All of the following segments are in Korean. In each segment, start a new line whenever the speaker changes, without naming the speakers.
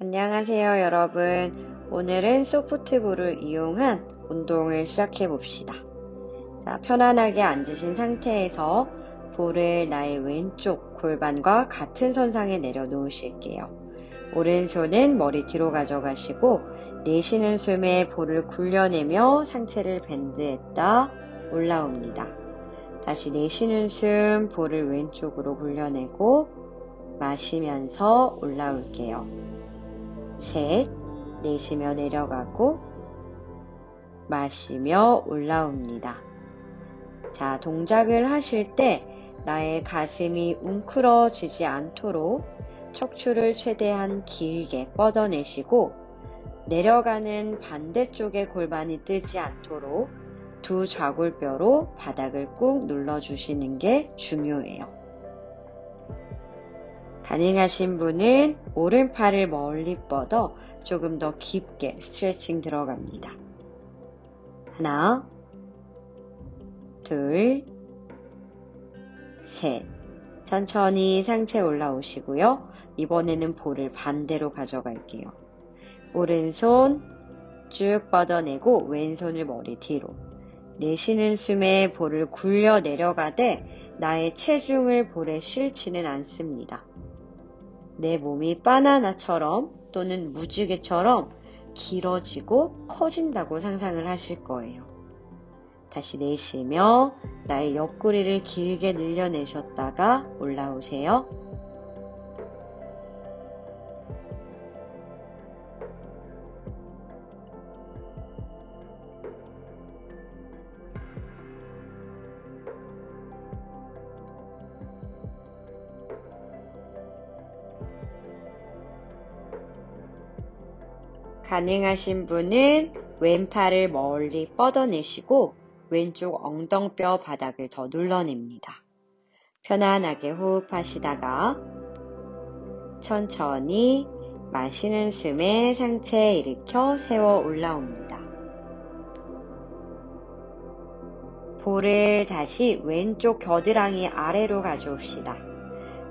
안녕하세요, 여러분. 오늘은 소프트볼을 이용한 운동을 시작해 봅시다. 자, 편안하게 앉으신 상태에서 볼을 나의 왼쪽 골반과 같은 선상에 내려놓으실게요. 오른손은 머리 뒤로 가져가시고 내쉬는 숨에 볼을 굴려내며 상체를 밴드했다 올라옵니다. 다시 내쉬는 숨 볼을 왼쪽으로 굴려내고 마시면서 올라올게요. 셋, 내쉬며 내려가고 마시며 올라옵니다. 자, 동작을 하실 때 나의 가슴이 웅크러지지 않도록 척추를 최대한 길게 뻗어내시고 내려가는 반대쪽의 골반이 뜨지 않도록 두 좌골뼈로 바닥을 꾹 눌러주시는 게 중요해요. 가능하신 분은 오른팔을 멀리 뻗어 조금 더 깊게 스트레칭 들어갑니다. 하나, 둘, 셋. 천천히 상체 올라오시고요. 이번에는 볼을 반대로 가져갈게요. 오른손 쭉 뻗어내고 왼손을 머리 뒤로. 내쉬는 숨에 볼을 굴려 내려가되 나의 체중을 볼에 실지는 않습니다. 내 몸이 바나나처럼 또는 무지개처럼 길어지고 커진다고 상상을 하실 거예요. 다시 내쉬며 나의 옆구리를 길게 늘려내셨다가 올라오세요. 가능하신 분은 왼팔을 멀리 뻗어내시고 왼쪽 엉덩뼈 바닥을 더 눌러냅니다. 편안하게 호흡하시다가 천천히 마시는 숨에 상체 일으켜 세워 올라옵니다. 볼을 다시 왼쪽 겨드랑이 아래로 가져옵시다.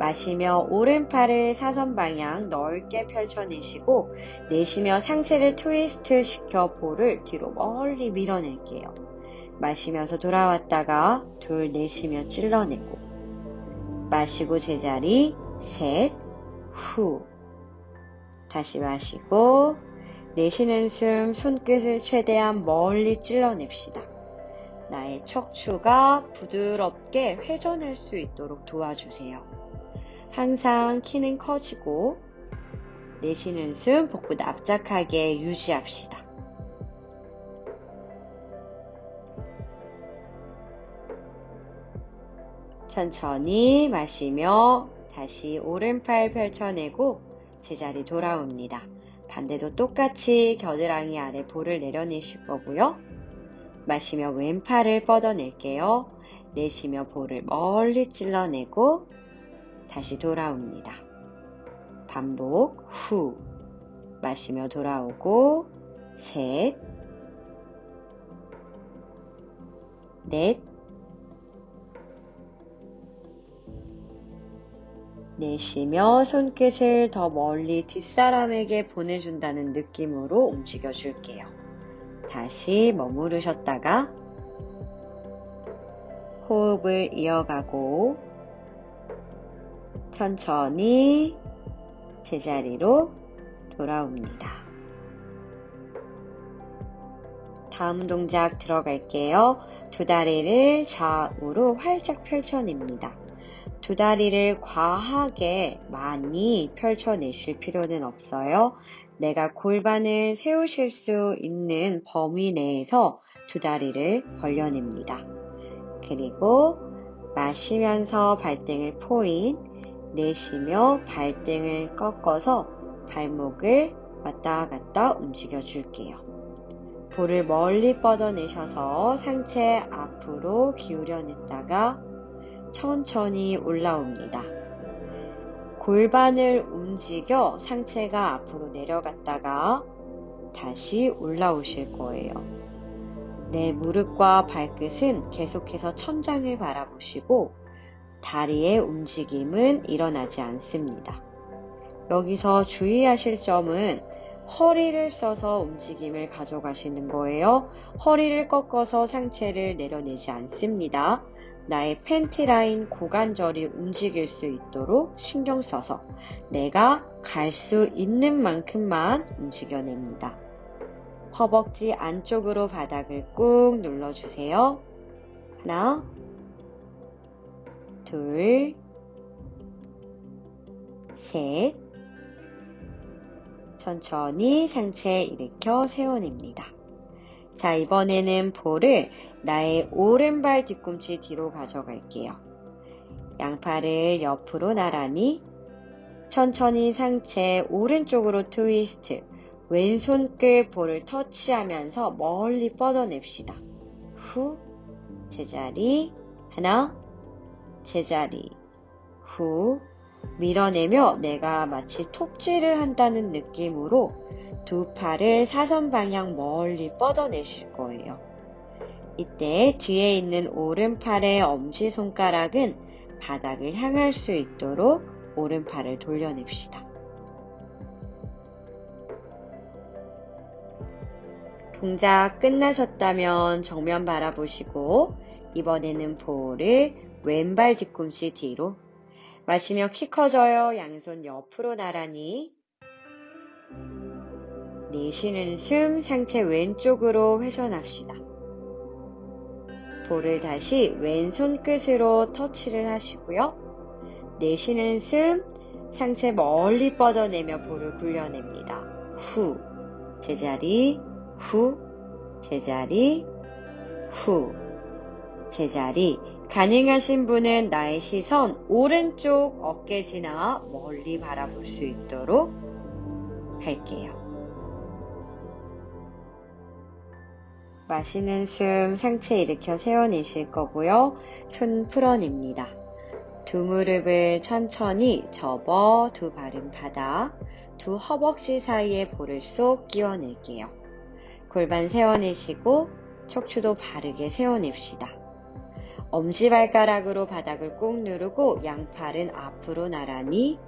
마시며 오른팔을 사선 방향 넓게 펼쳐내시고 내쉬며 상체를 트위스트 시켜 볼을 뒤로 멀리 밀어낼게요. 마시면서 돌아왔다가 둘 내쉬며 찔러내고 마시고 제자리 셋, 후 다시 마시고 내쉬는 숨 손끝을 최대한 멀리 찔러냅시다. 나의 척추가 부드럽게 회전할 수 있도록 도와주세요. 항상 키는 커지고 내쉬는 숨 복부 납작하게 유지합시다. 천천히 마시며 다시 오른팔 펼쳐내고 제자리 돌아옵니다. 반대도 똑같이 겨드랑이 아래 볼을 내려내실 거고요. 마시며 왼팔을 뻗어낼게요. 내쉬며 볼을 멀리 찔러내고 다시 돌아옵니다. 반복 후 마시며 돌아오고 셋, 넷, 내쉬며 손끝을 더 멀리 뒷사람에게 보내준다는 느낌으로 움직여 줄게요. 다시 머무르셨다가 호흡을 이어가고 천천히 제자리로 돌아옵니다. 다음 동작 들어갈게요. 두 다리를 좌우로 활짝 펼쳐냅니다. 두 다리를 과하게 많이 펼쳐내실 필요는 없어요. 내가 골반을 세우실 수 있는 범위 내에서 두 다리를 벌려냅니다. 그리고 마시면서 발등을 포인, 내쉬며 발등을 꺾어서 발목을 왔다 갔다 움직여 줄게요. 볼을 멀리 뻗어내셔서 상체 앞으로 기울여 냈다가 천천히 올라옵니다. 골반을 움직여 상체가 앞으로 내려갔다가 다시 올라오실 거예요. 내 무릎과 발끝은 계속해서 천장을 바라보시고 다리의 움직임은 일어나지 않습니다. 여기서 주의하실 점은 허리를 써서 움직임을 가져가시는 거예요. 허리를 꺾어서 상체를 내려내지 않습니다. 나의 팬티 라인 고관절이 움직일 수 있도록 신경 써서 내가 갈 수 있는 만큼만 움직여냅니다. 허벅지 안쪽으로 바닥을 꾹 눌러주세요. 하나, 둘, 셋. 천천히 상체 일으켜 세워냅니다. 자, 이번에는 볼을 나의 오른발 뒤꿈치 뒤로 가져갈게요. 양팔을 옆으로 나란히 천천히 상체 오른쪽으로 트위스트 왼손 끝 볼을 터치하면서 멀리 뻗어냅시다. 후 제자리 하나 제자리 후 밀어내며 내가 마치 톱질을 한다는 느낌으로 두 팔을 사선 방향 멀리 뻗어내실 거예요. 이때 뒤에 있는 오른팔의 엄지손가락은 바닥을 향할 수 있도록 오른팔을 돌려냅시다. 동작 끝나셨다면 정면 바라보시고 이번에는 볼을 왼발 뒤꿈치 뒤로 마시며 키 커져요. 양손 옆으로 나란히 내쉬는 숨 상체 왼쪽으로 회전합시다. 볼을 다시 왼손 끝으로 터치를 하시고요. 내쉬는 숨 상체 멀리 뻗어내며 볼을 굴려냅니다. 후 제자리 후 제자리 후 제자리 가능하신 분은 나의 시선 오른쪽 어깨 지나 멀리 바라볼 수 있도록 할게요. 마시는 숨 상체 일으켜 세워내실 거고요. 손 풀어냅니다. 두 무릎을 천천히 접어 두 발은 바닥, 두 허벅지 사이에 볼을 쏙 끼워낼게요. 골반 세워내시고 척추도 바르게 세워냅시다. 엄지발가락으로 바닥을 꾹 누르고 양팔은 앞으로 나란히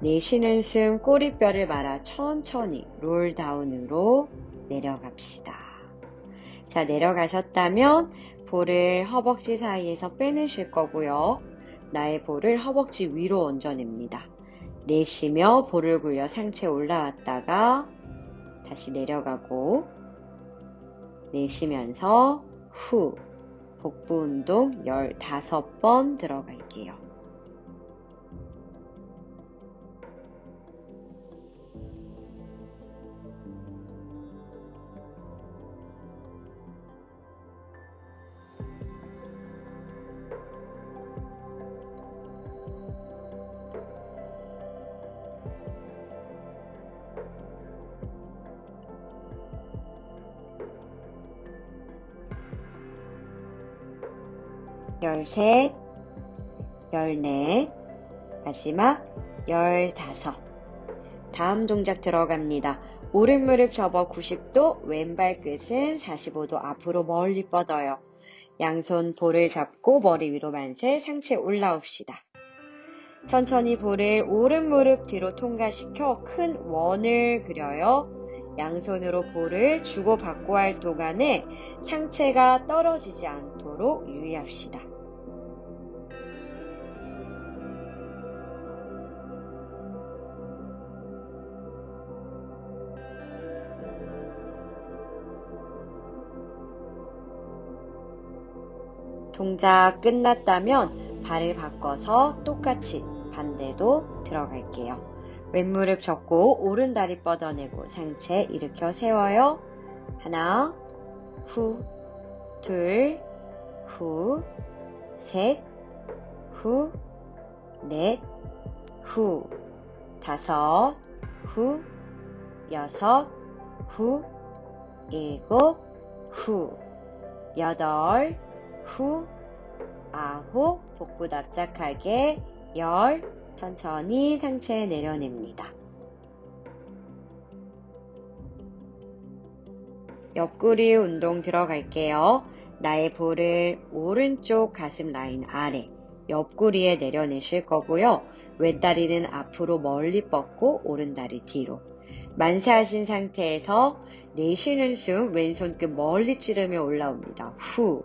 내쉬는 숨 꼬리뼈를 말아 천천히 롤다운으로 내려갑시다. 자, 내려가셨다면 볼을 허벅지 사이에서 빼내실 거고요. 나의 볼을 허벅지 위로 얹어냅니다. 내쉬며 볼을 굴려 상체 올라왔다가 다시 내려가고 내쉬면서 후 복부 운동 15번 들어갈게요. 열셋, 열넷, 마지막 열다섯. 다음 동작 들어갑니다. 오른 무릎 접어 90도, 왼발 끝은 45도 앞으로 멀리 뻗어요. 양손 볼을 잡고 머리 위로 만세, 상체 올라옵시다. 천천히 볼을 오른 무릎 뒤로 통과시켜 큰 원을 그려요. 양손으로 볼을 주고받고 할 동안에 상체가 떨어지지 않도록 유의합시다. 동작 끝났다면 발을 바꿔서 똑같이 반대도 들어갈게요. 왼무릎 접고 오른 다리 뻗어내고 상체 일으켜 세워요. 하나, 후, 둘, 후, 셋, 후, 넷, 후, 다섯, 후, 여섯, 후, 일곱, 후, 여덟, 후, 아홉, 복부 납작하게, 열, 천천히 상체 내려냅니다. 옆구리 운동 들어갈게요. 나의 볼을 오른쪽 가슴 라인 아래, 옆구리에 내려내실 거고요. 왼다리는 앞으로 멀리 뻗고 오른다리 뒤로. 만세하신 상태에서 내쉬는 숨 왼손 끝 멀리 찌르며 올라옵니다. 후,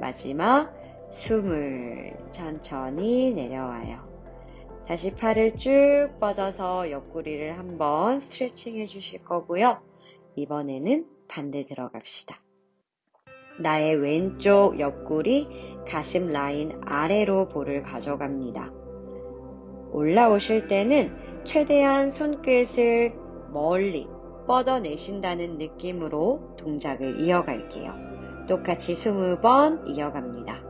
마지막 스물 천천히 내려와요. 다시 팔을 쭉 뻗어서 옆구리를 한번 스트레칭 해주실 거고요. 이번에는 반대 들어갑시다. 나의 왼쪽 옆구리 가슴 라인 아래로 볼을 가져갑니다. 올라오실 때는 최대한 손끝을 멀리 뻗어내신다는 느낌으로 동작을 이어갈게요. 똑같이 20번 이어갑니다.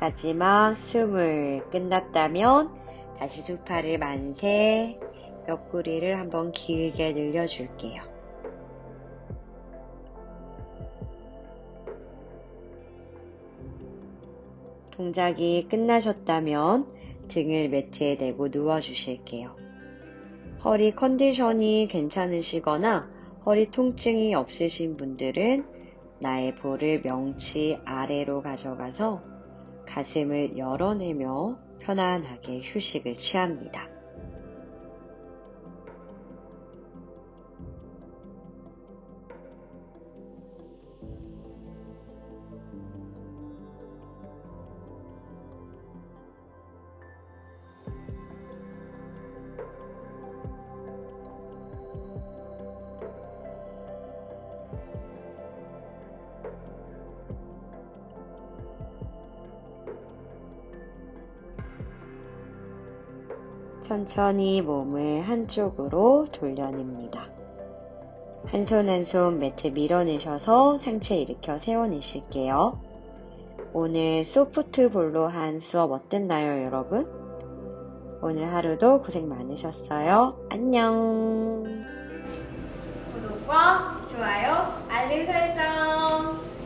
마지막 숨을 끝났다면 다시 두 팔을 만세, 옆구리를 한번 길게 늘려줄게요. 동작이 끝나셨다면 등을 매트에 대고 누워주실게요. 허리 컨디션이 괜찮으시거나 허리 통증이 없으신 분들은 나의 볼을 명치 아래로 가져가서 가슴을 열어내며 편안하게 휴식을 취합니다. 천천히 몸을 한쪽으로 돌려냅니다. 한 손 한 손 매트 밀어내셔서 상체 일으켜 세워내실게요. 오늘 소프트볼로 한 수업 어땠나요, 여러분? 오늘 하루도 고생 많으셨어요. 안녕! 구독과 좋아요, 알림 설정!